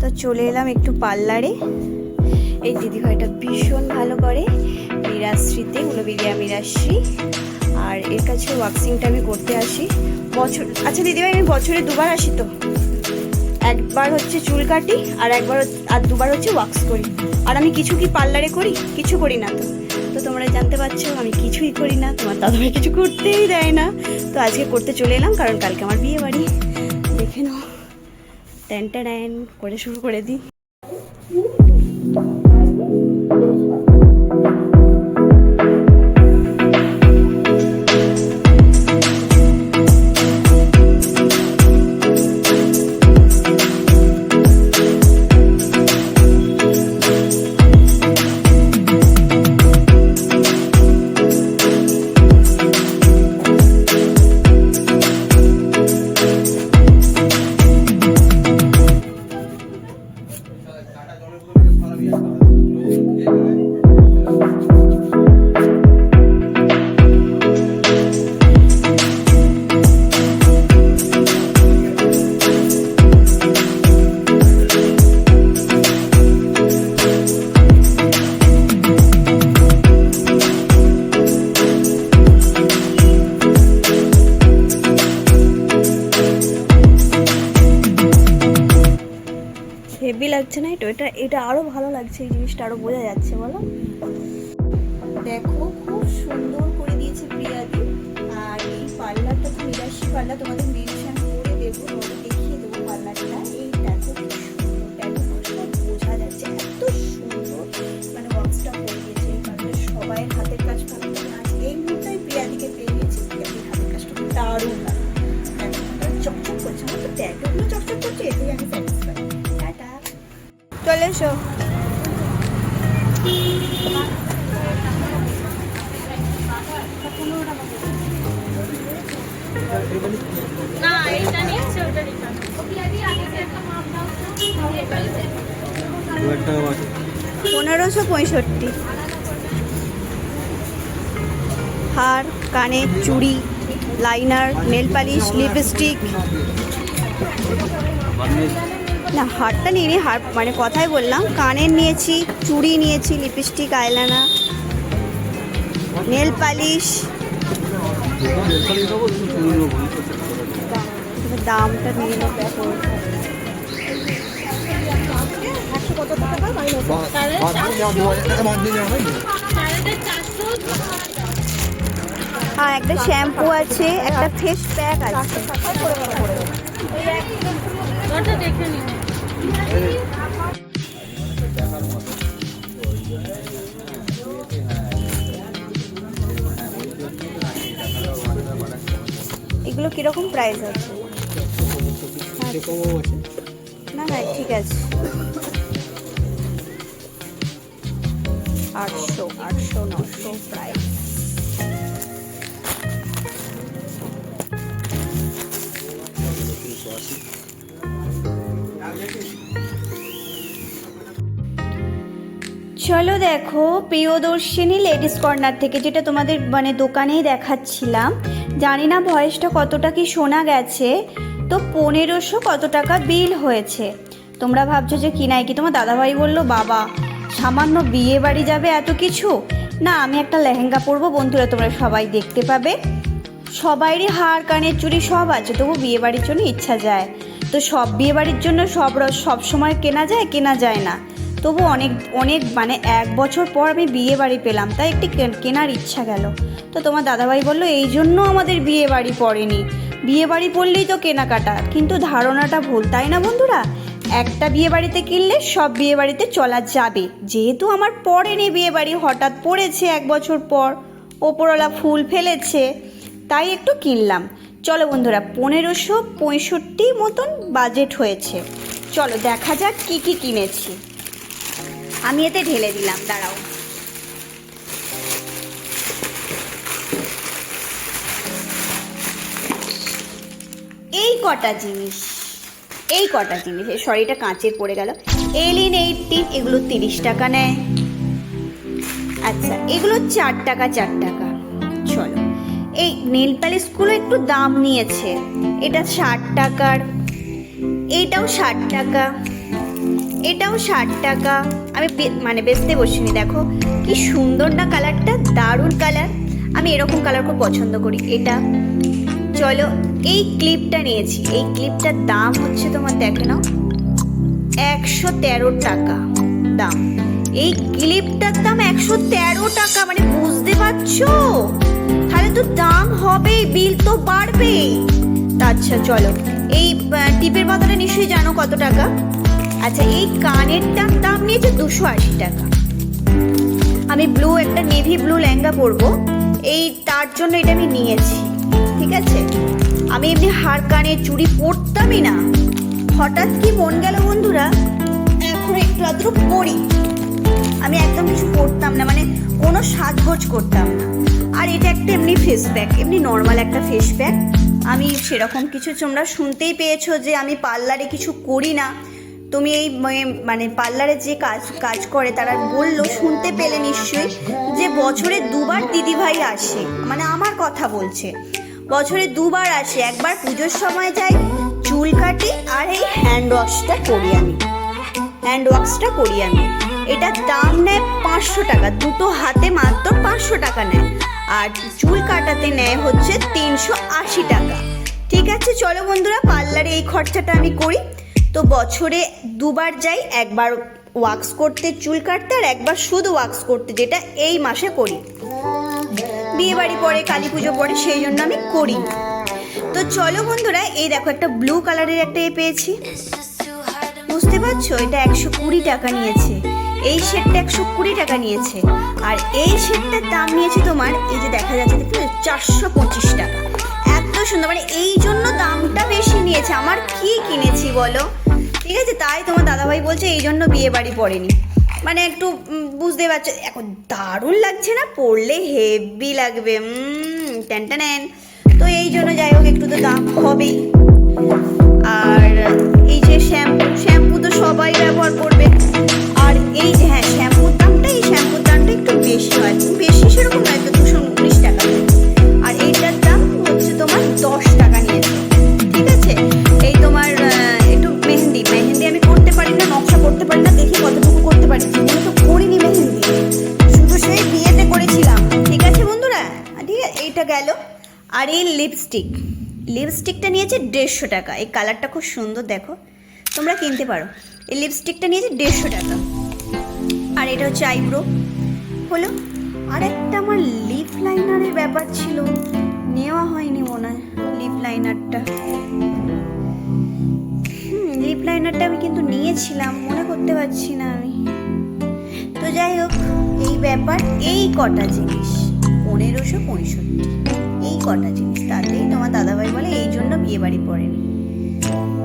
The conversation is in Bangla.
তো চলে এলাম একটু পার্লারে। এই দিদিভাইটা ভীষণ ভালো করে মিরাশ্রীতে, উলবিরিয়া মিরাশ্রী। আর এর কাছে ওয়াক্সিংটা আমি করতে আসি। বছর আচ্ছা দিদিভাই, আমি বছরে দুবার আসি তো। একবার হচ্ছে চুল কাটি আর একবার আর দুবার হচ্ছে ওয়াক্স করি। আর আমি কিছু কি পার্লারে করি? কিছু করি না তো। তো তোমরা জানতে পারছ, আমি কিছুই করি না। তোমার দাদাভাই কিছু করতেই দেয় না। তো আজকে করতে চলে এলাম, কারণ কালকে আমার বিয়ে বাড়ি দেখে নাও। ট্যানটা ট্যান করে শুরু করে দিই। হেভি লাগছে এই জিনিসটা আরও বোঝা যাচ্ছে, বলো? দেখো, খুব সুন্দর করে দিয়েছে প্রিয়াদি। আর এই পার্লারটা তো নিরাশি পার্লার তোমাদের মেনশন করে দেবো দেখিয়ে দেবো পার্লারটা এই না ওটা পনেরোশো পঁয়ষট্টি। হার কানের চুড়ি লাইনার নেল পালিশ লিপস্টিক। না হারটা নিয়ে হার মানে কথাই বললাম। কানের নিয়েছি চুড়ি নিয়েছি লিপস্টিক আইলানা নেল পালিশ দামটা নিয়ে নেব হ্যাঁ একটা শ্যাম্পু আছে একটা ফেস প্যাক আছে দেখে নিন এগুলো কীরকম প্রাইস আছে? না না ঠিক আছে। চলো দেখো, প্রিয়দর্শিনী লেডিস কর্নার থেকে, যেটা তোমাদের মানে দোকানেই দেখাচ্ছিলাম। জানি না ভয়েসটা কতটা কি শোনা গেছে, তো পনেরোশো কত টাকা বিল হয়েছে। তোমরা ভাবছ যে কি নাই কি? তোমার দাদাভাই বলল, বাবা, সামান্য বিয়ে বাড়ি যাবে এত কিছু? না, আমি একটা লেহেঙ্গা পরবো, বন্ধুরা, তোমরা সবাই দেখতে পাবে। সবাইরই হার, কানের চুড়ি সব আছে, তবু বিয়ে বাড়ির জন্য ইচ্ছা যায়। তো সব বিয়ে বাড়ির জন্য সব সব সময় কেনা যায় কেনা যায় না। তবু অনেক অনেক মানে এক বছর পর আমি বিয়ে বাড়ি পেলাম, তাই একটি কেনার ইচ্ছা গেল। তো তোমার দাদাভাই বলল, এই জন্য আমাদের বিয়ে বাড়ি পড়েনি। বিয়ে বাড়ি পড়লেই তো কেনাকাটা, কিন্তু ধারণাটা ভুল, তাই না বন্ধুরা? একটা বিয়ে বাড়িতে কিনলে সব বিয়ে বাড়িতে চলা যাবে। যেহেতু আমার পড়েনি বিয়ে বাড়ি, হঠাৎ পড়েছে এক বছর পর, ওপরওয়ালা ফুল ফেলেছে, তাই একটু কিনলাম। চলো বন্ধুরা, পনেরোশো পঁয়ষট্টি মতন বাজেট হয়েছে। চলো দেখা যাক কি কি কিনেছি। আমি এতে ঢেলে দিলাম, দাঁড়াও। এই কটা জিনিস, এই কটা জিনিস এই সরিটা কাঁচের পড়ে গেল। এলিন এইটিন এগুলো তিরিশ টাকা নেয়। আচ্ছা এগুলো চার টাকা চার টাকা। চলো, এই নেল পালিশগুলো একটু দাম নিয়েছে। এটা ষাট টাকার, এইটাও ষাট টাকা। এটাও ষাট টাকা। আমি মানে বেচতে বসিনি, দেখো। কি সুন্দর না কালারটা, দারুণ কালার। আমি এরকম কালার খুব পছন্দ করি, এটা। চলো, এই ক্লিপটা নিয়েছি। এই ক্লিপটার দাম হচ্ছে তোমার, দেখে নাও, একশো তেরো টাকা দাম। এই ক্লিপটার দাম একশো তেরো টাকা মানে বুঝতে পারছ? তাহলে তো দাম হবে বিল তো বাড়বে আচ্ছা চলো, এই টিপের মাথাটা নিশ্চয়ই জানো কত টাকা? আচ্ছা এই কানেরটার দাম নিয়েছে দুশো আশি টাকা। আমি ব্লু একটা নেভি ব্লু লেহেঙ্গা পরবো। এই, তার জন্য এটা আমি নিয়েছি, ঠিক আছে? আমি এমনি হার কানে চুড়ি পরতামই না। হঠাৎ কি মন গেল বন্ধুরা? এখন একটু আদ্র পরি। আমি একদম কিছু পরতাম না মানে কোনো সাজগোজ করতাম না। আর এটা একটা এমনি ফেস প্যাক এমনি নর্মাল একটা ফেস প্যাক আমি সেরকম কিছু তোমরা শুনতেই পেয়েছ যে আমি পার্লারে কিছু করি না। তুমি এই মে- মানে পার্লারে যে কাজ কাজ করে, তারা বলল, শুনতে পেলে নিশ্চয়ই, যে বছরে দুবার দিদিভাই আসে। মানে আমার কথা বলছে। বছরে দুবার আসে। একবার পুজোর সময় যাই, চুল কাটি, আর এই হ্যান্ড ওয়াশটা করি আমি। হ্যান্ড ওয়াক্সটা করি আমি। এটার দাম নেয় পাঁচশো টাকা। দুটো হাতে মাত্র পাঁচশো টাকা নেয়। আর চুল কাটাতে নেয় হচ্ছে তিনশো আশি টাকা। ঠিক আছে? চলো বন্ধুরা, পার্লারে এই খরচাটা আমি করি। তো বছরে দুবার যাই, একবার ওয়াক্স করতে চুল কাটতে আর একবার শুধু ওয়াক্স করতে, যেটা এই মাসে করি। বিয়ে বাড়ি পরে, কালী পুজো পরে, সেই জন্য আমি করি তো চলো বন্ধুরা, এই দেখো একটা ব্লু কালারের একটা এ পেয়েছি। বুঝতে পারছ? এটা একশো কুড়ি টাকা নিয়েছে। এই সেটটা একশো কুড়ি টাকা নিয়েছে। আর এই সেটটার দাম নিয়েছে তোমার, এই যে দেখা যাচ্ছে দেখতে চারশো পঁচিশ টাকা। এত সুন্দর মানে এই জন্য আমার কি কিনেছি বলো? ঠিক আছে, তাই তোমার দাদাভাই বলছে এই জন্য বিয়ে বাড়ি পড়েনি। মানে একটু বুঝতে পারছ, এখন দারুণ লাগছে না? পড়লে হেভি লাগবে টেন তো এই জন্য যাই হোক, একটু তো দাম হবেই। লিপস্টিক লিপস্টিকটা নিয়েছে দেড়শো টাকা। এই কালারটা খুব সুন্দর, দেখো। তোমরা কিনতে পারো। এই লিপস্টিকটা নিয়েছে দেড়শো টাকা। আর এটা হচ্ছে আইব্রো হলো আর একটা আমার লিপ লাইনারের ব্যাপার ছিল। নেওয়া হয়নি মনে হয় লিপ লাইনারটা লিপ লাইনারটা আমি কিন্তু নিয়েছিলাম, মনে করতে পারছি না আমি। তো যাই হোক, এই ব্যাপার, এই কটা জিনিস। পনেরোশো পঁয়ষট্টি। কটা জিনিস তাতেই তোমার দাদাভাই বলে এই জন্য বিয়ে বাড়ি পড়েনি।